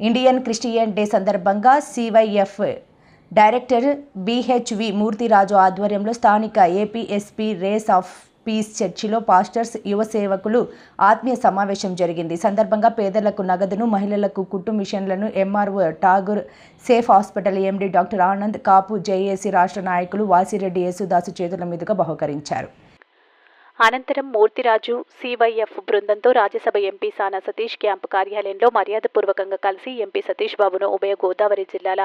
Indian Christian day సందర్భంగా CYF director BHV Murthyraju ఆధ్వర్యంలో స్థానిక ఏపీఎస్పీ రేస్ ఆఫ్ పీస్ చర్చిలో పాస్టర్స్ యువ సేవకులు ఆత్మీయ సమావేశం జరిగింది. సందర్భంగా పేదలకు నగదును మహిళలకు కుట్టు మిషన్లను MRO Tagore safe hospital MD doctor Anand Kapu JAC రాష్ట్ర నాయకులు వాసిరెడ్డి యేసుదాసు చేతుల మీదుగా బహుకరించారు. అనంతరం మూర్తిరాజు సివైఎఫ్ బృందంతో రాజ్యసభ ఎంపీ సానా సతీష్ క్యాంపు కార్యాలయంలో మర్యాదపూర్వకంగా కలిసి ఎంపీ సతీష్ బాబును ఉభయ గోదావరి జిల్లాల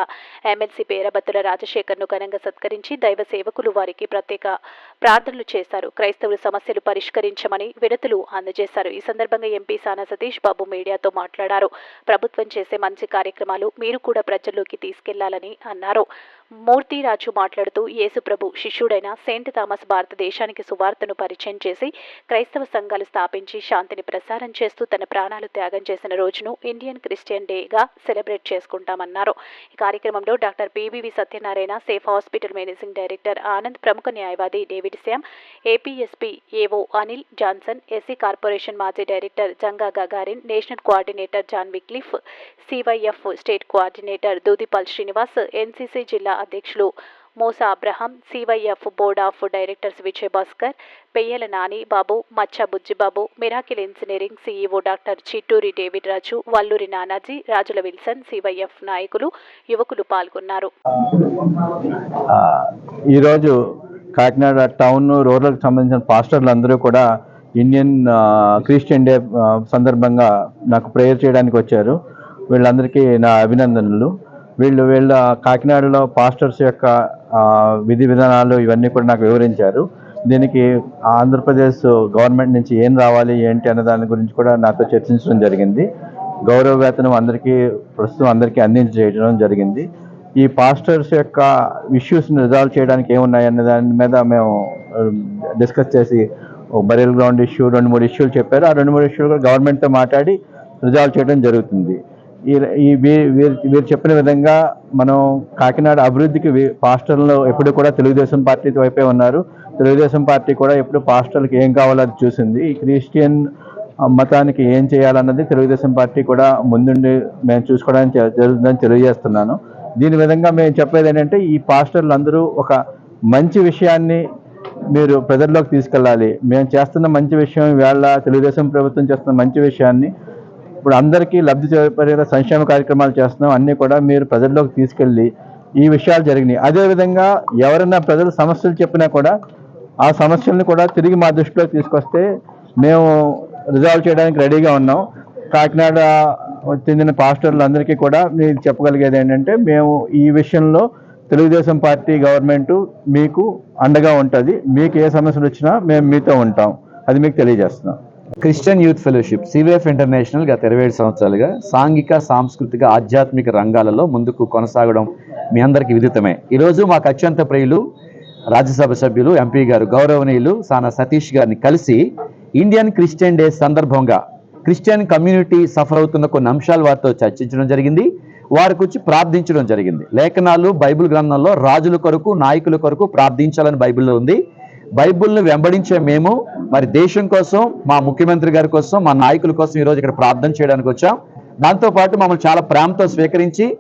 ఎమ్మెల్సీ పేరబత్తుల రాజశేఖర్ను ఘనంగా సత్కరించి దైవ సేవకులు వారికి ప్రత్యేక ప్రార్థనలు చేశారు. క్రైస్తవుల సమస్యలు పరిష్కరించమని విడతులు అందజేశారు. ఈ సందర్భంగా ఎంపీ సానా సతీష్ బాబు మీడియాతో మాట్లాడారు. ప్రభుత్వం చేసే మంచి కార్యక్రమాలు మీరు కూడా ప్రజల్లోకి తీసుకెళ్ళాలని అన్నారు. మూర్తిరాజు మాట్లాడుతూ యేసుప్రభు శిష్యుడైన సెయింట్ థామస్ భారతదేశానికి సువార్తను పరిచయం చేసి క్రైస్తవ సంఘాలు స్థాపించి శాంతిని ప్రసారం చేస్తూ తన ప్రాణాలు త్యాగం చేసిన రోజును ఇండియన్ క్రిస్టియన్ డేగా సెలబ్రేట్ చేసుకుంటామన్నారు. ఈ కార్యక్రమంలో doctor PVV Satyanarayana safe hospital managing director Anand ప్రముఖ న్యాయవాది David Shyam APSP AO Anil Johnson SC corporation మాజీ director Janga Gagarin national coordinator John Wycliffe CYF state coordinator Dudipal Srinivas NCC జిల్లా అధ్యక్షులు Mosa Abraham CYF board of directors Vijayabhaskar Peyyala Nani Babu Maccha Bujjibabu miracle engineering CEO doctor Chitturi David Raju Valluri Nanaji Rajula Wilson CYF నాయకులు యువకులు పాల్గొన్నారు. ఈరోజు Kakinada town రూరల్కి సంబంధించిన పాస్టర్లు అందరూ కూడా ఇండియన్ క్రిస్టియన్ డే సందర్భంగా నాకు ప్రేయర్ చేయడానికి వచ్చారు. వీళ్ళందరికీ నా అభినందనలు. వీళ్ళు వీళ్ళ కాకినాడలో పాస్టర్స్ యొక్క విధి విధానాలు ఇవన్నీ కూడా నాకు వివరించారు. దీనికి ఆంధ్రప్రదేశ్ గవర్నమెంట్ నుంచి ఏం రావాలి ఏంటి అనే దాని గురించి కూడా నాతో చర్చించడం జరిగింది. గౌరవ వేతనం అందరికీ ప్రస్తుతం అందరికీ అందించడం జరిగింది. ఈ పాస్టర్స్ యొక్క ఇష్యూస్ని రిజాల్వ్ చేయడానికి ఏమున్నాయనే దాని మీద మేము డిస్కస్ చేసి బరియల్ గ్రౌండ్ ఇష్యూ రెండు మూడు ఇష్యూలు చెప్పారు. ఆ రెండు మూడు ఇష్యూలు కూడా గవర్నమెంట్తో మాట్లాడి రిజాల్వ్ చేయడం జరుగుతుంది. ఈ వీ- వీరు చెప్పిన విధంగా మనం కాకినాడ అభివృద్ధికి పాస్టర్లు ఎప్పుడు కూడా తెలుగుదేశం పార్టీ వైపే ఉన్నారు. తెలుగుదేశం పార్టీ కూడా ఎప్పుడు పాస్టర్లకు ఏం కావాలో అది చూసింది. ఈ క్రిస్టియన్ మతానికి ఏం చేయాలన్నది తెలుగుదేశం పార్టీ కూడా ముందుండి మేము చూసుకోవడానికి జరుగుతుందని తెలియజేస్తున్నాను. దీని విధంగా మేము చెప్పేది ఏంటంటే ఈ పాస్టర్లు అందరూ ఒక మంచి విషయాన్ని మీరు ప్రజల్లోకి తీసుకెళ్ళాలి. మేము చేస్తున్న మంచి విషయం వేళ తెలుగుదేశం ప్రభుత్వం చేస్తున్న మంచి విషయాన్ని ఇప్పుడు అందరికీ లబ్ధి చేపడే సంక్షేమ కార్యక్రమాలు చేస్తున్నాం. అన్నీ కూడా మీరు ప్రజల్లోకి తీసుకెళ్ళి ఈ విషయాలు జరిగినాయి. అదేవిధంగా ఎవరైనా ప్రజలు సమస్యలు చెప్పినా కూడా ఆ సమస్యలను కూడా తిరిగి మా దృష్టిలో తీసుకొస్తే మేము రిజాల్వ్ చేయడానికి రెడీగా ఉన్నాం. కాకినాడ చెందిన పాస్టర్లు అందరికీ కూడా మీరు చెప్పగలిగేది ఏంటంటే మేము ఈ విషయంలో తెలుగుదేశం పార్టీ గవర్నమెంట్ మీకు అండగా ఉంటుంది. మీకు ఏ సమస్యలు వచ్చినా మేము మీతో ఉంటాం. అది మీకు తెలియజేస్తున్నాం. Christian youth fellowship CVF international గత ఇరవై ఏడు సంవత్సరాలుగా సాంఘిక సాంస్కృతిక ఆధ్యాత్మిక రంగాలలో ముందుకు కొనసాగడం మీ అందరికీ విదితమే. ఈరోజు మాకు అత్యంత ప్రియులు రాజ్యసభ సభ్యులు ఎంపీ గారు గౌరవనీయులు సానా సతీష్ గారిని కలిసి ఇండియన్ క్రిస్టియన్ డే సందర్భంగా క్రిస్టియన్ కమ్యూనిటీ సఫర్ అవుతున్న కొన్ని అంశాలు వారితో చర్చించడం జరిగింది. వారి గురించి ప్రార్థించడం జరిగింది. లేఖనాలు బైబిల్ గ్రంథంలో రాజుల కొరకు నాయకుల కొరకు ప్రార్థించాలని బైబిల్లో ఉంది. బైబుల్ను వెంబడించే మేము మరి దేశం కోసం మా ముఖ్యమంత్రి గారి కోసం మా నాయకుల కోసం ఈరోజు ఇక్కడ ప్రార్థన చేయడానికి వచ్చాం. దాంతోపాటు మమ్మల్ని చాలా ప్రేమతో స్వీకరించి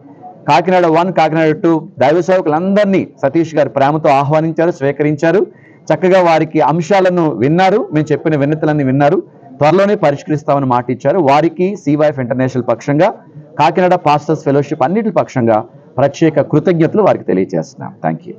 కాకినాడ వన్ కాకినాడ టూ దైవ సేవకులందరినీ సతీష్ గారు ప్రేమతో ఆహ్వానించారు స్వీకరించారు. చక్కగా వారికి అంశాలను విన్నారు. మేము చెప్పిన విన్నతులన్నీ విన్నారు. త్వరలోనే పరిష్కరిస్తామని మాట ఇచ్చారు. వారికి సివైఎఫ్ ఇంటర్నేషనల్ పక్షంగా కాకినాడ పాస్టర్స్ ఫెలోషిప్ అన్నిటి పక్షంగా ప్రత్యేక కృతజ్ఞతలు వారికి తెలియజేస్తున్నాం. Thank you